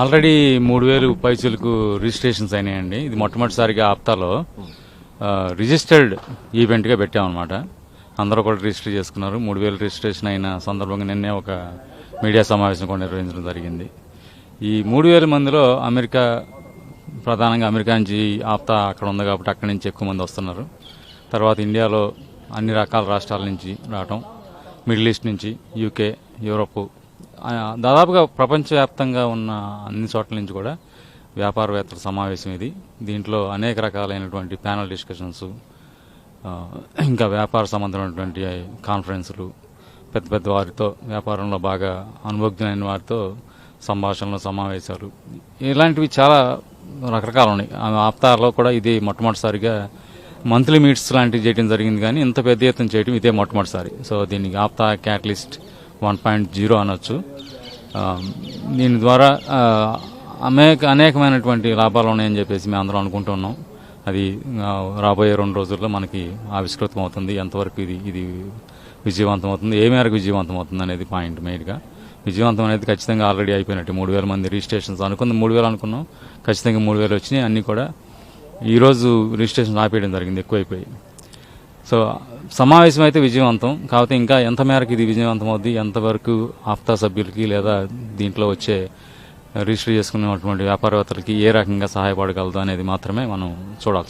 Already మూడు వేలు పైసలకు రిజిస్ట్రేషన్స్ అయినాయండి. ఇది మొట్టమొదటిసారిగా ఆప్తాలో రిజిస్టర్డ్ ఈవెంట్గా పెట్టామన్నమాట. అందరూ కూడా రిజిస్టర్ చేసుకున్నారు. మూడు వేలు రిజిస్ట్రేషన్ అయిన సందర్భంగా నిన్నే ఒక మీడియా సమావేశం కూడా నిర్వహించడం జరిగింది. ఈ మూడు వేల మందిలో అమెరికా ప్రధానంగా అమెరికా నుంచి ఆప్తా అక్కడ ఉంది కాబట్టి అక్కడి నుంచి ఎక్కువ మంది వస్తున్నారు. తర్వాత ఇండియాలో అన్ని రకాల రాష్ట్రాల నుంచి రావటం మిడిల్ ఈస్ట్ నుంచి యూకే యూరోప్ దాదాపుగా ప్రపంచవ్యాప్తంగా ఉన్న అన్ని చోట్ల నుంచి కూడా వ్యాపారవేత్తల సమావేశం ఇది. దీంట్లో అనేక రకాలైనటువంటి ప్యానల్ డిస్కషన్స్ ఇంకా వ్యాపార సంబంధమైనటువంటి కాన్ఫరెన్సులు పెద్ద పెద్ద వారితో వ్యాపారంలో బాగా అనుభవజ్ఞులైన వారితో సంభాషణలు సమావేశాలు. ఇలాంటివి చాలా రకరకాలు ఉన్నాయి. ఆ ఆప్తాలో కూడా ఇది మొట్టమొదటిసారిగా మంత్లీ మీట్స్ లాంటివి చేయడం జరిగింది కానీ ఇంత పెద్ద ఎత్తున చేయడం ఇదే మొట్టమొదటిసారి. సో దీనికి ఆప్తా క్యాటలిస్ట్ వన్ పాయింట్ జీరో అనొచ్చు. దీని ద్వారా అనేక అనేకమైనటువంటి లాభాలు ఉన్నాయని చెప్పేసి మేము అందరం అనుకుంటున్నాం అది రాబోయే రెండు రోజుల్లో మనకి ఆవిష్కృతం అవుతుంది. ఎంతవరకు ఇది ఇది విజయవంతం అవుతుంది ఏ మేరకు విజయవంతం అవుతుంది అనేది పాయింట్ మెయిన్గా విజయవంతం అనేది ఖచ్చితంగా ఆల్రెడీ అయిపోయినట్టు. మూడు వేల మంది రిజిస్ట్రేషన్స్ అనుకుంది మూడు వేలు అనుకున్నాం. ఖచ్చితంగా మూడు వేలు వచ్చినాయి. అన్నీ కూడా ఈరోజు రిజిస్ట్రేషన్ ఆపేయడం జరిగింది ఎక్కువైపోయి సో సమావేశం అయితే విజయవంతం. కాకపోతే ఇంకా ఎంత మేరకు ఇది విజయవంతం అవుద్ది ఎంతవరకు ఆఫ్తా సభ్యులకి లేదా దీంట్లో వచ్చే రిజిస్టర్ చేసుకునేటువంటి వ్యాపారవేత్తలకి ఏ రకంగా సహాయపడగలదు అనేది మాత్రమే మనం చూడాల్సి